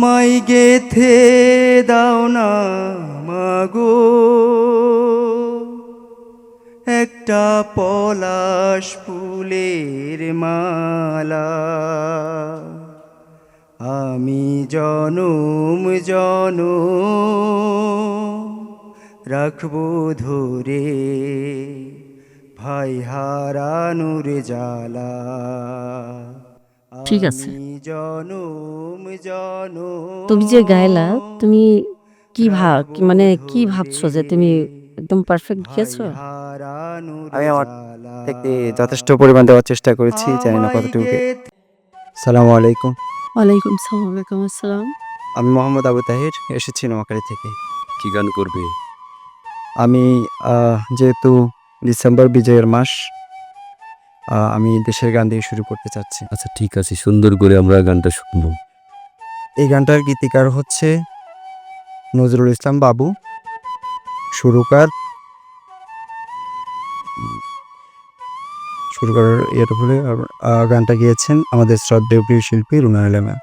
আমায় গেথে দাও না, মাগো। একটা পলাশ ফুলের মালা। আমি জনম জন রাখব ধরে ভাই হারানুর জ্বালা। ঠিক আছে। তুমি যে গাইলা তুমি কি ভাব মানে কি ভাবছ যে তুমি একদম পারফেক্ট গেছো? আমি আমার থেকে যথেষ্ট পরিমাণ দেওয়ার চেষ্টা করেছি জানি না কতটুকু। সালামু আলাইকুম। ওয়ালাইকুম সালাম ওয়ালাইকুম আসসালাম। আমি মোহাম্মদ আবু তাহির এসেছি নোয়াখালী থেকে। কি গান করবে? আমি যেহেতু ডিসেম্বর বিজয়ের মাস আমি দেশের গান দিয়ে শুরু করতে চাচ্ছি। আচ্ছা ঠিক আছে সুন্দর করে আমরা গানটা শুনব। এই গানটার গীতিকার হচ্ছে নজরুল ইসলাম বাবু। সুরকার। সুরকার ইয়েটা আর, গানটা গিয়েছেন আমাদের শ্রদ্ধেয় প্রিয় শিল্পী রুনা আলমা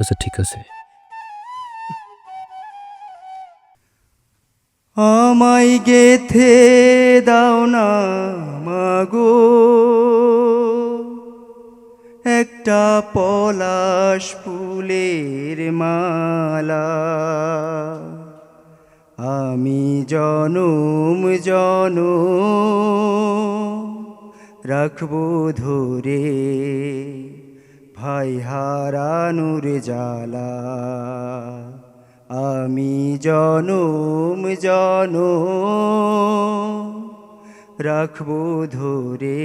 আচ্ছা ঠিক আছে। আমায় গেথে দাও না, মাগো। একটা পলাশ ফুলের মালা। আমি জনম জন রাখব ধরে ভাই হারানুর জ্বালা। আমি জনম জন রাখব ধরে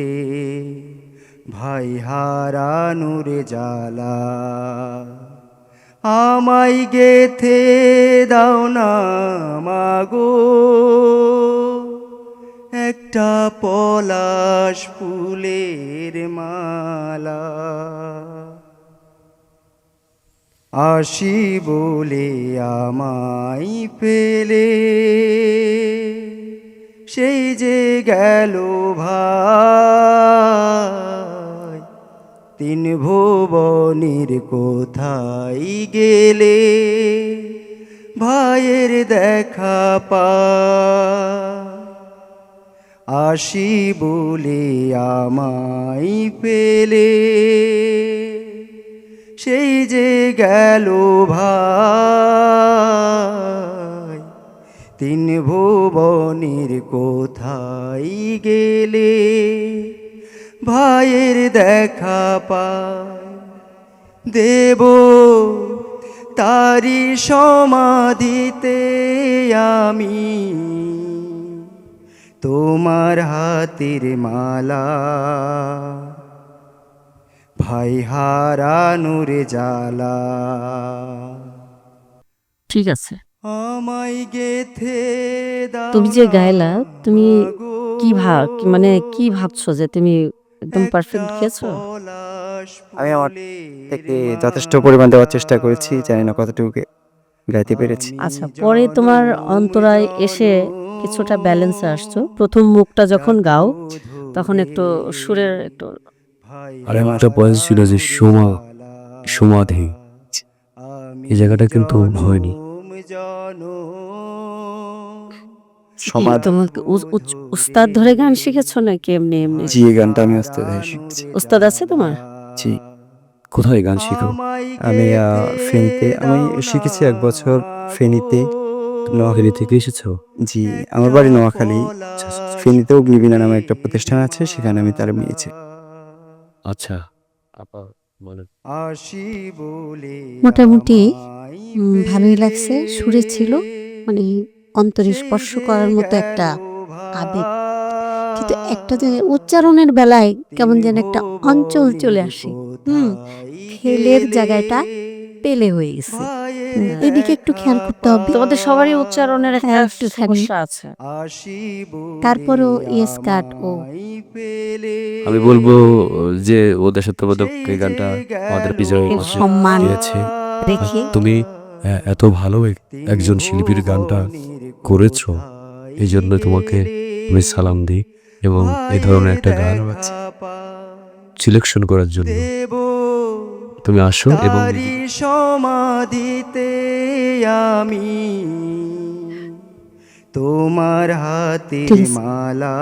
ভাই হারানুর জ্বালা। আমায় গেথে দাও না, মাগো, একটা পলাশ ফুলের মালা। আসি বলে আমায় পেলে। সেই যে গেল ভাই, তিন ভুবনের কোথায় গেলে? ভাইয়ের দেখা পা আসি বলে আমায় পেলে। সেই যে গেল ভাই, তিন ভুবনের কোথায় গেলে ভাইয়ের দেখা পায়? দেব তারি সমাধিতে আমি তোমার হাতের মালা। ভাই হারানুর জ্বালা। ঠিক আছে। আমায় গেথে তুমি যে গাইলা তুমি কি ভাব মানে কি ভাবছ যে তুমি একদম পারফেক্ট গেছো? আমি আমার থেকে যথেষ্ট পরিমাণ দেওয়ার চেষ্টা করেছি জানি না কতটুকু গাইতে পেরেছি। আচ্ছা পরে তোমার অন্তরায় এসে কিছুটা ব্যালেন্সে আসছো। প্রথম মুখটা যখন গাও তখন একটু সুরের একটু আর একটা বয়স ছিল যে সোমা সমাধি এই জায়গাটা কিন্তু হয়নি। উস্তাদ ধরে গান শিখেছো নাকি এমনি এমনি? জি গানটা আমি ওস্তাদ হয়ে শিখছি। উস্তাদ আছে তোমার? জি। কোথায় গান শিখো? আমি আহ, ফেনীতে আমি শিখেছি এক বছর ফেনীতে। নোয়াখালী থেকে এসেছ? জি আমার বাড়ি নোয়াখালী। ফেনীতেও বিবিনা নামে একটা প্রতিষ্ঠান আছে সেখানে আমি তার নিয়েছি আচ্ছা। আপা বলেন। আসি বলে মোটামুটি, ভালোই লাগছে সুরে ছিল মানে অন্তরে স্পর্শ করার মতো একটা আবেগ। কিন্তু একটা যে উচ্চারণের বেলায় কেমন যেন একটা অঞ্চল চলে আসে। হুম খেলের জায়গাটা পেলে হয়ে গেছে। এদিকে একটু খেয়াল করতে হবে। তোমাদের সবারই উচ্চারণের একটা হ্যাঁ, সমস্যা আছে। তারপরেও ইয়েস কাট ও। আমি বলব যে ও দেশাত্মবোধক এই গানটা আমাদের মাসে সম্মান রেখে তুমি এত ভালো একজন শিল্পীর গানটা করেছ এই জন্য তোমাকে আমি সালাম দিই এবং এই ধরনের একটা গান সিলেকশন করার জন্য। তুমি আসো এবং সমাধিতে আমি তোমার হাতে. মালা